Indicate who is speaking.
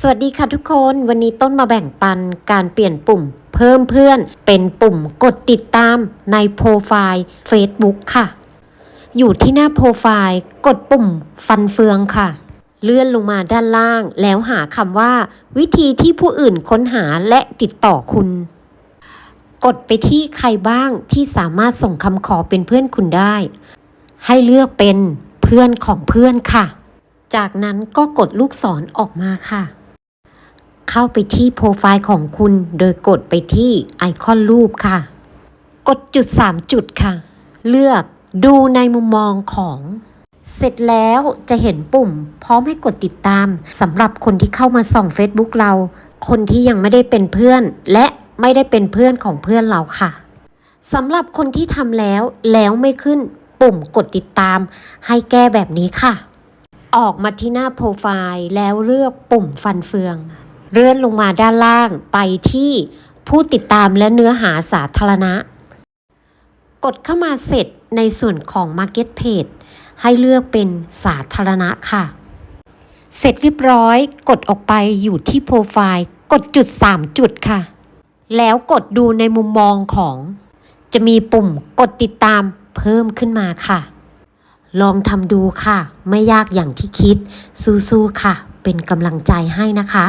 Speaker 1: สวัสดีค่ะทุกคนวันนี้ต้นมาแบ่งปันการเปลี่ยนปุ่ม เพิ่มเพื่อนเป็นปุ่มกดติดตามในโปรไฟล์ Facebook ค่ะ อยู่ที่หน้าโปรไฟล์กดปุ่มฟันเฟืองค่ะ เลื่อนลงมาด้านล่าง แล้วหาคำว่า วิธีที่ผู้อื่นค้นหาและติดต่อคุณ กดไปที่ใครบ้างที่สามารถส่งคำขอเป็นเพื่อนคุณได้ ให้เลือกเป็นเพื่อนของเพื่อนค่ะ จากนั้นก็กดลูกศรออกมาค่ะ เข้าไปที่โปรไฟล์ของคุณ โดยกดไปที่ไอคอนรูปค่ะ กดจุด 3 จุดค่ะ เลือกดูในมุมมองของเสร็จแล้วจะเห็นปุ่ม พร้อมให้กดติดตามสำหรับคนที่เข้ามาส่อง Facebook เรา คนที่ยังไม่ได้เป็นเพื่อน และไม่ได้เป็นเพื่อนของเพื่อนเราค่ะสำหรับคนที่ทำแล้วแล้วไม่ขึ้นปุ่มกดติดตาม ให้แก้แบบนี้ค่ะ ออกมาที่หน้าโปรไฟล์แล้วเลือกปุ่มฟันเฟือง เลื่อนลงมาด้านล่างไปที่ผู้ติดตามและเนื้อหาสาธารณะ กดเข้ามาเสร็จในส่วนของ Market Page ให้เลือกเป็นสาธารณะค่ะ เสร็จเรียบร้อย กดออกไปอยู่ที่โปรไฟล์กดจุด 3 จุดค่ะ แล้วกดดูในมุมมองของ จะมีปุ่มกดติดตามเพิ่มขึ้นมาค่ะ ลองทำดูค่ะ ไม่ยากอย่างที่คิด สู้ๆค่ะ เป็นกำลังใจให้นะคะ